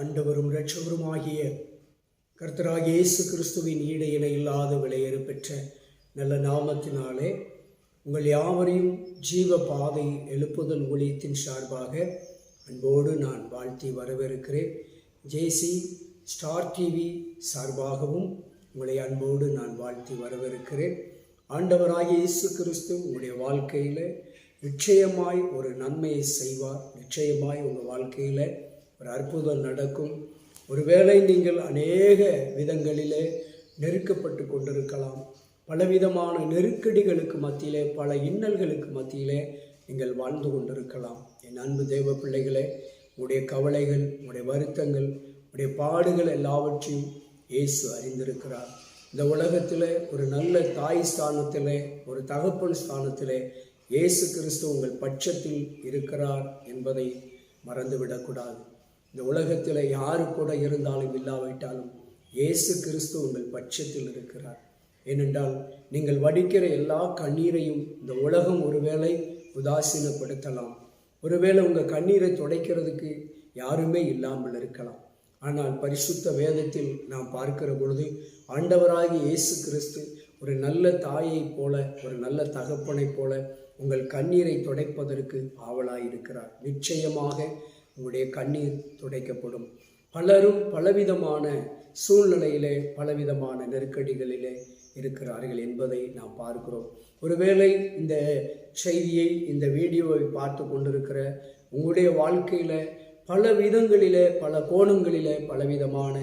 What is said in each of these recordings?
ஆண்டவரும் இரட்சகருமாகிய கர்த்தராகிய இயேசு கிறிஸ்துவின் ஈடு இணை இல்லாத விலையேறு பெற்ற நல்ல நாமத்தினாலே உங்கள் யாவரையும் ஜீவ பாதை எழுப்புதல் ஊழியத்தின் சார்பாக அன்போடு நான் வாழ்த்தி வரவேற்கிறேன். ஜேசி ஸ்டார் டிவி சார்பாகவும் உங்களை அன்போடு நான் வாழ்த்தி வரவேற்கிறேன். ஆண்டவராகிய இயேசு கிறிஸ்து உங்களுடைய வாழ்க்கையில் நிச்சயமாய் ஒரு நன்மையை செய்வார். நிச்சயமாய் உங்கள் வாழ்க்கையில் ஒரு அற்புதம் நடக்கும். ஒருவேளை நீங்கள் அநேக விதங்களிலே நெருக்கப்பட்டு கொண்டிருக்கலாம். பலவிதமான நெருக்கடிகளுக்கு மத்தியிலே பல இன்னல்களுக்கு மத்தியிலே நீங்கள் வாழ்ந்து கொண்டிருக்கலாம். என் அன்பு தேவ பிள்ளைகளே உங்களுடைய கவலைகள் உங்களுடைய வருத்தங்கள் உங்களுடைய பாடுகள் எல்லாவற்றையும் இயேசு அறிந்திருக்கிறார். இந்த உலகத்தில் ஒரு நல்ல தாய் ஸ்தானத்தில் ஒரு தகப்பன் ஸ்தானத்தில் இயேசு கிறிஸ்து உங்கள் பட்சத்தில் இருக்கிறார் என்பதை மறந்துவிடக்கூடாது. இந்த உலகத்தில் யாரு கூட இருந்தாலும் இல்லாவிட்டாலும் இயேசு கிறிஸ்து உங்கள் பட்சத்தில் இருக்கிறார். ஏனென்றால் நீங்கள் வடிக்கிற எல்லா கண்ணீரையும் இந்த உலகம் ஒருவேளை உதாசீனப்படுத்தலாம். ஒருவேளை உங்கள் கண்ணீரை துடைக்கிறதுக்கு யாருமே இல்லாமல் இருக்கலாம். ஆனால் பரிசுத்த வேதத்தில் நாம் பார்க்கிற பொழுது ஆண்டவராகி இயேசு கிறிஸ்து ஒரு நல்ல தாயைப் போல ஒரு நல்ல தகப்பனைப் போல உங்கள் கண்ணீரை துடைப்பதற்கு ஆவலாயிருக்கிறார். நிச்சயமாக உங்களுடைய கண்ணீர் துடைக்கப்படும். பலரும் பலவிதமான சூழ்நிலையிலே பலவிதமான நெருக்கடிகளிலே இருக்கிறார்கள் என்பதை நாம் பார்க்கிறோம். ஒருவேளை இந்த செய்தியை இந்த வீடியோவை பார்த்து கொண்டிருக்கிற உங்களுடைய வாழ்க்கையில் பல விதங்களிலே பல கோணங்களிலே பலவிதமான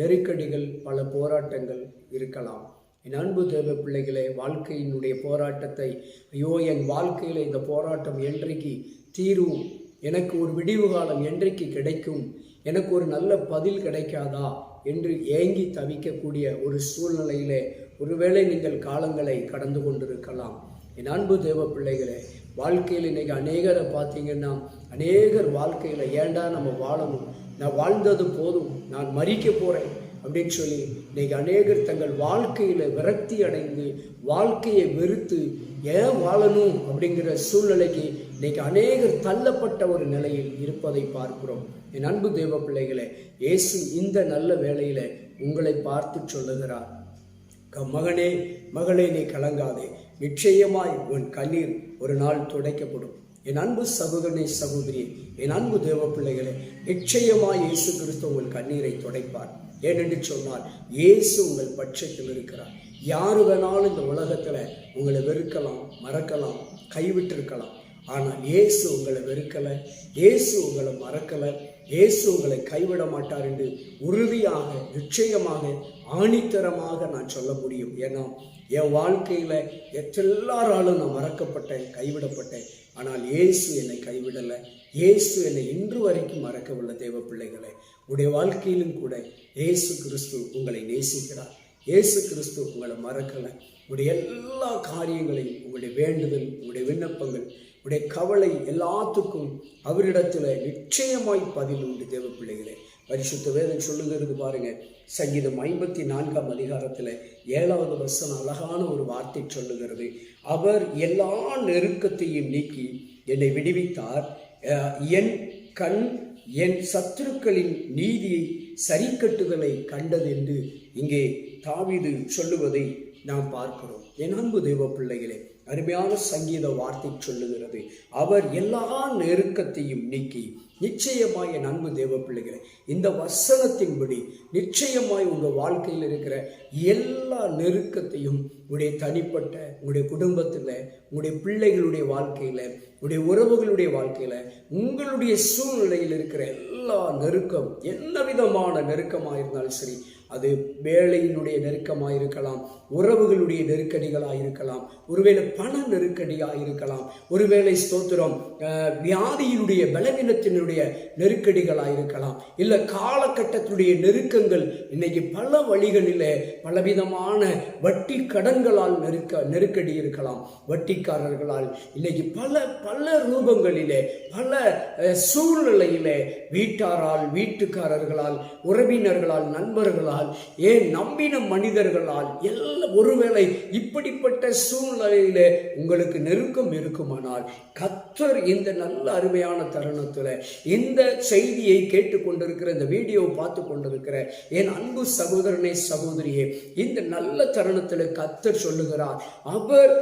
நெருக்கடிகள் பல போராட்டங்கள் இருக்கலாம். என் அன்பு தேவ பிள்ளைகளே வாழ்க்கையினுடைய போராட்டத்தை ஐயோ என் வாழ்க்கையில் இந்த போராட்டம் என்றைக்கு தீரும்? எனக்கு ஒரு விடிவு காலம் என்றைக்கு கிடைக்கும்? எனக்கு ஒரு நல்ல பதில் கிடைக்காதா? என்று ஏங்கி தவிக்கக்கூடிய ஒரு சூழ்நிலையிலே ஒருவேளை நீங்கள் காலங்களை கடந்து கொண்டிருக்கலாம். என் அன்பு தேவ பிள்ளைகளே வாழ்க்கையில் இன்றைக்கி அநேகரை பார்த்தீங்கன்னா அநேகர் வாழ்க்கையில் ஏண்டா நம்ம வாழணும்? நான் வாழ்ந்தது போதும் நான் மறிக்க போகிறேன் அப்படின்னு சொல்லி இன்னைக்கு அநேகர் தங்கள் வாழ்க்கையில் விரக்தி அடைந்து வாழ்க்கையை வெறுத்து ஏன் வாழணும் அப்படிங்கிற சூழ்நிலைக்கு இன்றைக்கி அநேகர் தள்ளப்பட்ட ஒரு நிலையில் இருப்பதை பார்க்கிறோம். என் அன்பு தெய்வ பிள்ளைகளே இயேசு இந்த நல்ல வேளையில் உங்களை பார்த்து சொல்லுகிறார். க- மகனே மகளே நீ கலங்காதே. நிச்சயமாய் உன் கண்ணீர் ஒரு நாள் துடைக்கப்படும். என் அன்பு சகோதரனை சகோதரி என் அன்பு தேவ பிள்ளைகளே நிச்சயமாய் இயேசு கிறிஸ்து உங்கள் கண்ணீரை துடைப்பார். ஏனென்று சொன்னால் இயேசு உங்கள் பட்சத்தில் இருக்கிறார். யார் வேணாலும் இந்த உலகத்தில் உங்களை வெறுக்கலாம் மறக்கலாம் கைவிட்டிருக்கலாம். ஆனால் இயேசு உங்களை வெறுக்கலை இயேசு உங்களை மறக்கலை இயேசு உங்களை கைவிட மாட்டார் என்று உறுதியாக நிச்சயமாக ஆணித்தரமாக நான் சொல்ல முடியும். ஏன்னா என் வாழ்க்கையில் எத்தெல்லாராலும் நான் மறக்கப்பட்டேன் கைவிடப்பட்டேன். ஆனால் இயேசு என்னை கைவிடலை. இயேசு என்னை இன்று வரைக்கும் மறக்கவில்லை தேவ பிள்ளைகளை. உடைய வாழ்க்கையிலும் கூட இயேசு கிறிஸ்து உங்களை நேசிக்கிறார். இயேசு கிறிஸ்து உங்களை மறக்கலை. உடைய எல்லா காரியங்களையும் உங்களுடைய வேண்டுதல் உங்களுடைய விண்ணப்பங்கள் உடைய கவலை எல்லாத்துக்கும் அவரிடத்தில் நிச்சயமாய் பதில் உண்டு தேவ பிள்ளைகளே. பரிசுத்த வேதம் சொல்லுகிறது பாருங்க. சங்கீதம் ஐம்பத்தி நான்காம் அதிகாரத்தில் ஏழாவது வசனம் அழகான ஒரு வார்த்தை சொல்லுகிறது. அவர் எல்லா நெருக்கத்தையும் நீக்கி என்னை விடுவித்தார். என் கண் என் சத்துருக்களின் நீதியை சரிக்கட்டுதலை கண்டது என்று இங்கே தாவிது சொல்லுவதை நாம் பார்க்கிறோம். என் அன்பு தெய்வ பிள்ளைகளே அருமையான சங்கீத வார்த்தை சொல்லுகிறது. அவர் எல்லா நெருக்கத்தையும் நீக்கி நிச்சயமாய் என் அன்பு தேவ பிள்ளைகளை இந்த வசனத்தின்படி நிச்சயமாய் உங்கள் வாழ்க்கையில் இருக்கிற எல்லா நெருக்கத்தையும் உடைய தனிப்பட்ட உங்களுடைய குடும்பத்தில் உங்களுடைய பிள்ளைகளுடைய வாழ்க்கையில் உங்களுடைய உறவுகளுடைய வாழ்க்கையில் உங்களுடைய சூழ்நிலையில் இருக்கிற எல்லா நெருக்கம் என்ன விதமான நெருக்கமாக இருந்தாலும் சரி அது வேலையினுடைய நெருக்கமாக இருக்கலாம் உறவுகளுடைய நெருக்கடிகளாக இருக்கலாம் ஒருவேளை பண நெருக்கடியாக இருக்கலாம் ஒருவேளை ஸ்தோத்திரம் வியாதியினுடைய பலவீனத்தினுடைய நெருக்கடிகளாக இருக்கலாம் இல்லை காலகட்டத்தினுடைய நெருக்கங்கள் இன்னைக்கு பல வழிகளில் பலவிதமான வட்டி கடன்களால் நெருக்க நெருக்கடி இருக்கலாம் வட்டிக்காரர்களால் இன்னைக்கு பல பல ரூபங்களிலே பல சூழ்நிலையிலே வீட்டாரால் வீட்டுக்காரர்களால் உறவினர்களால் நண்பர்களால் என்றால் ஏன் நம்பின மனிதர்களால் எல்லாம் ஒருவேளை இப்படிப்பட்ட சூழ்நிலையில உங்களுக்கு நெருக்கம் இருக்குமானால் கத்தர் இந்த நல்ல அருமையான தருணத்தில் இந்த செய்தியை கேட்டுக்கொண்டிருக்கிற இந்த வீடியோ பார்த்து கொண்டிருக்கிற என் அன்பு சகோதரனே சகோதரியே இந்த நல்ல தருணத்தில் கத்தர் சொல்லுகிறார் அவர்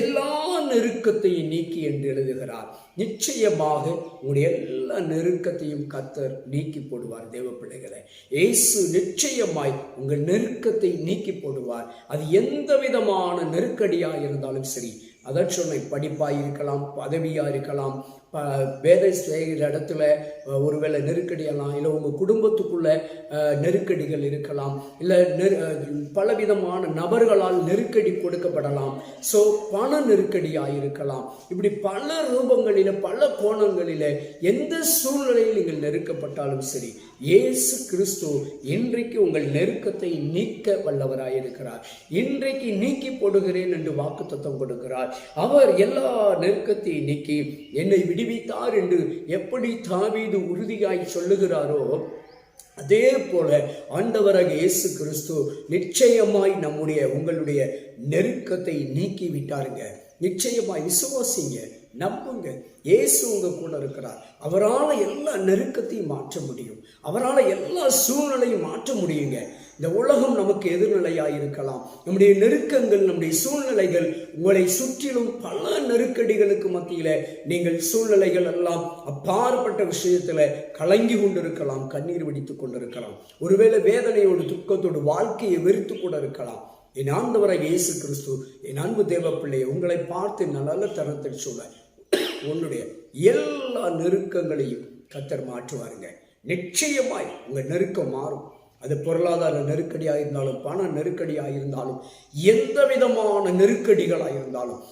எல்லா நெருக்கத்தையும் நீக்கி என்று எழுதுகிறார். நிச்சயமாக உங்களுடைய எல்லா நெருக்கத்தையும் கத்தர் நீக்கி போடுவார் தேவ பிள்ளைகளை. இயேசு நிச்சயமாய் உங்கள் நெருக்கத்தை நீக்கி போடுவார். அது எந்த விதமான நெருக்கடியாக இருந்தாலும் சரி அதற்சொன்னை படிப்பாக இருக்கலாம் பதவியாக இருக்கலாம் ப வேலை செய்கிற இடத்துல ஒருவேளை நெருக்கடியெல்லாம் இல்லை உங்கள் குடும்பத்துக்குள்ள நெருக்கடிகள் இருக்கலாம் இல்லை நெரு பலவிதமான நபர்களால் நெருக்கடி கொடுக்கப்படலாம். ஸோ பண நெருக்கடியாக இருக்கலாம். இப்படி பல ரூபங்களில் பல கோணங்களில் எந்த சூழ்நிலையில் நீங்கள் நெருக்கப்பட்டாலும் சரி இயேசு கிறிஸ்து இன்றைக்கு உங்கள் நெருக்கத்தை நீக்க வல்லவராயிருக்கிறார். இன்றைக்கு நீக்கி போடுகிறேன் என்று வாக்குத்தத்தம் கொடுக்கிறார். அவர் எல்லா நெருக்கத்தையும் நீக்கி என்னை விடுவித்தார் என்று எப்படி தாவீது உறுதியாய் சொல்லுகிறாரோ அதே போல ஆண்டவராக இயேசு கிறிஸ்து நிச்சயமாய் நம்முடைய உங்களுடைய நெருக்கத்தை நீக்கி விட்டாருங்க நிச்சயமாய் விசுவாசிங்க. நம்புங்க. இயேசு உங்க கூட இருக்கிறார். அவரால் எல்லா நெருக்கத்தையும் மாற்ற முடியும். அவரால் எல்லா சூழ்நிலையும் மாற்ற முடியுங்க. இந்த உலகம் நமக்கு எதிர்நிலையாக இருக்கலாம். நம்முடைய நெருக்கங்கள் நம்முடைய சூழ்நிலைகள் உங்களை சுற்றிலும் பல நெருக்கடிகளுக்கு மத்தியில நீங்கள் சூழ்நிலைகள் எல்லாம் அப்பாற்பட்ட விஷயத்துல கலங்கி கொண்டிருக்கலாம் கண்ணீர் வெடித்து கொண்டிருக்கலாம். ஒருவேளை வேதனையோடு துக்கத்தோடு வாழ்க்கையை வெறுத்து கூட இருக்கலாம். என் ஆண்டவராக இயேசு கிறிஸ்து என் அன்பு தேவ பிள்ளையை உங்களை பார்த்து நல்ல தரத்தில் சொல்ல உன்னுடைய எல்லா நெருக்கங்களையும் கத்தர் மாற்றுவாருங்க. நிச்சயமாய் உங்க நெருக்கம் மாறும். அது பொருளாதார நெருக்கடியாக இருந்தாலும் பண நெருக்கடியாக இருந்தாலும் எந்த விதமான நெருக்கடிகளாக இருந்தாலும்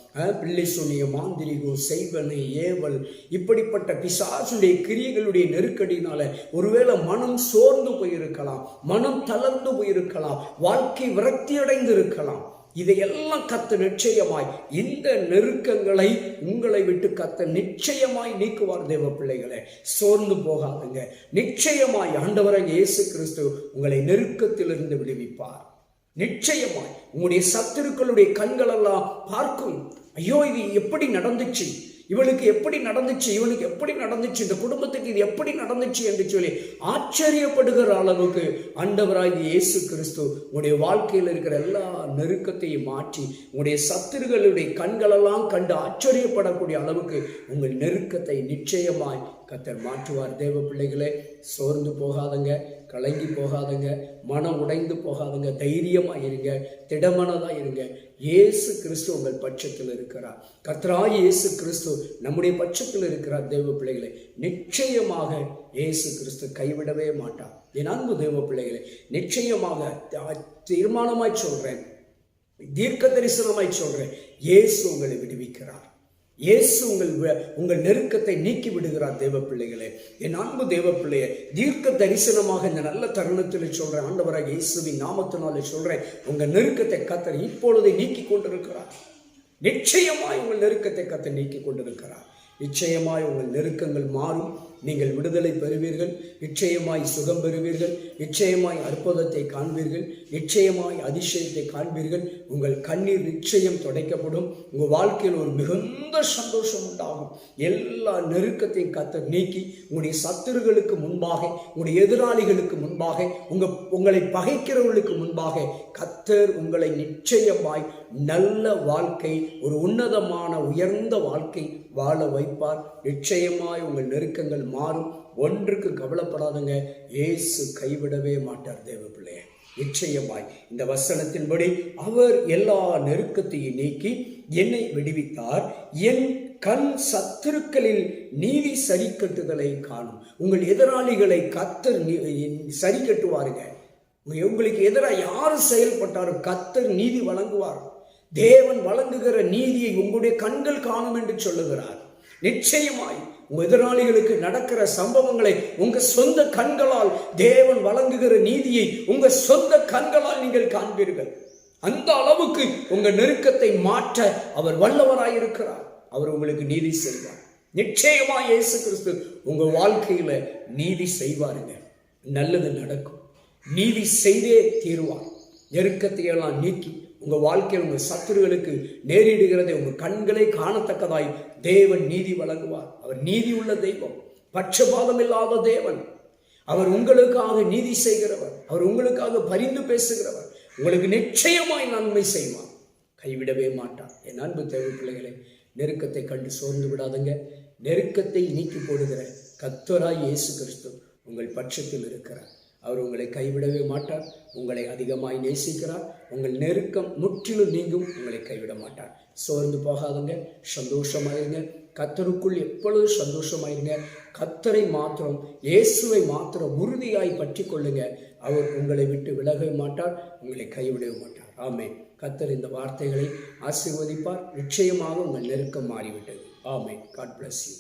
பிள்ளை சுனிய மாந்திரிகோ செய்வனை ஏவல் இப்படிப்பட்ட பிசாசுடைய கிரியைகளுடைய நெருக்கடினால ஒருவேளை மனம் சோர்ந்து போயிருக்கலாம் மனம் தளர்ந்து போயிருக்கலாம் வாழ்க்கை விரக்தி அடைந்து இருக்கலாம் இதையெல்லாம் கத்த நிச்சயமாய் இந்த நெருக்கங்களை உங்களை விட்டு கத்த நிச்சயமாய் நீக்குவார் தேவ பிள்ளைகளை. சோர்ந்து போகாதுங்க. நிச்சயமாய் ஆண்டவராக இயேசு கிறிஸ்து உங்களை நெருக்கத்திலிருந்து விடுவிப்பார். நிச்சயமாய் உங்களுடைய சத்துருக்களுடைய கண்களெல்லாம் பார்க்கும். ஐயோ இது எப்படி நடந்துச்சு? இவளுக்கு எப்படி நடந்துச்சு? இவனுக்கு எப்படி நடந்துச்சு? இந்த குடும்பத்துக்கு இது எப்படி நடந்துச்சு என்று சொல்லி ஆச்சரியப்படுகிற அளவுக்கு அண்டவராகி இயேசு கிறிஸ்து உன்னுடைய வாழ்க்கையில் இருக்கிற எல்லா நெருக்கத்தையும் மாற்றி உன்னுடைய சத்துருகளுடைய கண்களெல்லாம் கண்டு ஆச்சரியப்படக்கூடிய அளவுக்கு உங்கள் நெருக்கத்தை நிச்சயமாய் கத்தர் மாற்றுவார். தேவ பிள்ளைகளே சோர்ந்து போகாதங்க. கலங்கி போகாதங்க மனம் உடைந்து போகாதுங்க தைரியமாக இருங்க திடமனதாக இருங்க இயேசு கிறிஸ்து உங்கள் பட்சத்தில் இருக்கிறார். கத்ரா இயேசு கிறிஸ்து நம்முடைய பட்சத்தில் இருக்கிறார் தேவ பிள்ளைகளை. நிச்சயமாக இயேசு கிறிஸ்து கைவிடவே மாட்டார். என் அன்பு தெய்வ பிள்ளைகளை நிச்சயமாக த- தீர்மானமாய் சொல்கிறேன் தீர்க்க தரிசனமாய் சொல்கிறேன் இயேசு உங்களை விடுவிக்கிறார். இயேசு உங்கள் உங்கள் நெருக்கத்தை நீக்கி விடுகிறார் தேவ பிள்ளைகளே என் அன்பு தேவ பிள்ளையே தீர்க்க தரிசனமாக இந்த நல்ல தருணத்தில் சொல்றேன். ஆண்டவராக இயேசுவின் நாமத்தினாலே சொல்றேன். உங்கள் நெருக்கத்தை கத்தர் இப்பொழுதே நீக்கி கொண்டிருக்கிறார். நிச்சயமாய் உங்கள் நெருக்கத்தை கத்தர் நீக்கி கொண்டிருக்கிறார். நிச்சயமாய் உங்கள் நெருக்கங்கள் மாறும். நீங்கள் விடுதலை பெறுவீர்கள் நிச்சயமாய் சுகம் பெறுவீர்கள் நிச்சயமாய் அற்புதத்தை காண்பீர்கள் நிச்சயமாய் அதிசயத்தை காண்பீர்கள். உங்கள் கண்ணீர் நிச்சயம் துடைக்கப்படும். உங்கள் வாழ்க்கையில் ஒரு மிகுந்த சந்தோஷம் உண்டாகும். எல்லா நெருக்கத்தையும் கத்தர் நீக்கி உங்களுடைய சத்துருகளுக்கு முன்பாக உங்களுடைய எதிராளிகளுக்கு முன்பாக உங்கள் உங்களை பகைக்கிறவர்களுக்கு முன்பாக கத்தர் உங்களை நிச்சயமாய் நல்ல வாழ்க்கை ஒரு உன்னதமான உயர்ந்த வாழ்க்கை வாழ வைப்பார். நிச்சயமாய் உங்கள் நெருக்கங்கள் மாறும். ஒன்றுக்கு கவலைப்படாதுங்க. ஏசு கைவிடவே மாட்டார் தேவ பிள்ளைய நிச்சயமாய் இந்த வசனத்தின்படி அவர் எல்லா நெருக்கத்தையும் நீக்கி என்னை விடுவித்தார். என் கண் சத்துருக்களில் நீதி சரி கட்டுதலை காணும். உங்கள் எதிராளிகளை கத்தர் நீ- சரி கட்டுவாருங்க. உங்களுக்கு எதிராக யார் செயல்பட்டாலும் கத்தர் நீதி வழங்குவார். தேவன் வழங்குகிற நீதியை உங்களுடைய கண்கள் காணும் என்று சொல்லுகிறார். நிச்சயமாய் உங்க எதிராளிகளுக்கு நடக்கிற சம்பவங்களை உங்க சொந்த கண்களால் தேவன் வழங்குகிற நீதியை உங்க சொந்த கண்களால் நீங்கள் காண்பீர்கள். அந்த அளவுக்கு உங்க நெருக்கத்தை மாற்ற அவர் வல்லவராயிருக்கிறார். அவர் உங்களுக்கு நீதி செய்வார். நிச்சயமா இயேசு கிறிஸ்து உங்க வாழ்க்கையில நீதி செய்வாருங்க. நல்லது நடக்கும். நீதி செய்தே தீருவார். நெருக்கத்தை எல்லாம் நீக்கி உங்கள் வாழ்க்கையில் உங்கள் சத்துருகளுக்கு நேரிடுகிறதை உங்கள் கண்களை காணத்தக்கதாய் தேவன் நீதி வழங்குவார். அவர் நீதி உள்ள தெய்வம் பட்சபாதம் இல்லாத தேவன். அவர் உங்களுக்காக நீதி செய்கிறவர் அவர் உங்களுக்காக பரிந்து பேசுகிறவர். உங்களுக்கு நிச்சயமாய் நன்மை செய்வார். கைவிடவே மாட்டார். என் அன்பு தேவை பிள்ளைகளே நெருக்கத்தை கண்டு சோர்ந்து விடாதுங்க. நெருக்கத்தை நீக்கி போடுகிற கத்தராய் இயேசு கிறிஸ்து உங்கள் பட்சத்தில் இருக்கிறார். அவர் உங்களை கைவிடவே மாட்டார். உங்களை அதிகமாய் நேசிக்கிறார். உங்கள் நெருக்கம் முற்றிலும் நீங்கும். உங்களை கைவிட மாட்டார். சோர்ந்து போகாதுங்க. சந்தோஷமாயிருங்க. கத்தருக்குள் எப்பொழுது சந்தோஷமாயிருங்க. கத்தரை மாத்திரம் இயேசுவை மாத்திரம் உறுதியாய் பற்றி கொள்ளுங்க அவர் உங்களை விட்டு விலகவே மாட்டார். உங்களை கைவிடவே மாட்டார். ஆமே கத்தர் இந்த வார்த்தைகளை ஆசீர்வதிப்பார். நிச்சயமாக உங்கள் நெருக்கம் மாறிவிட்டது. ஆமே காட் பிளஸ் யூ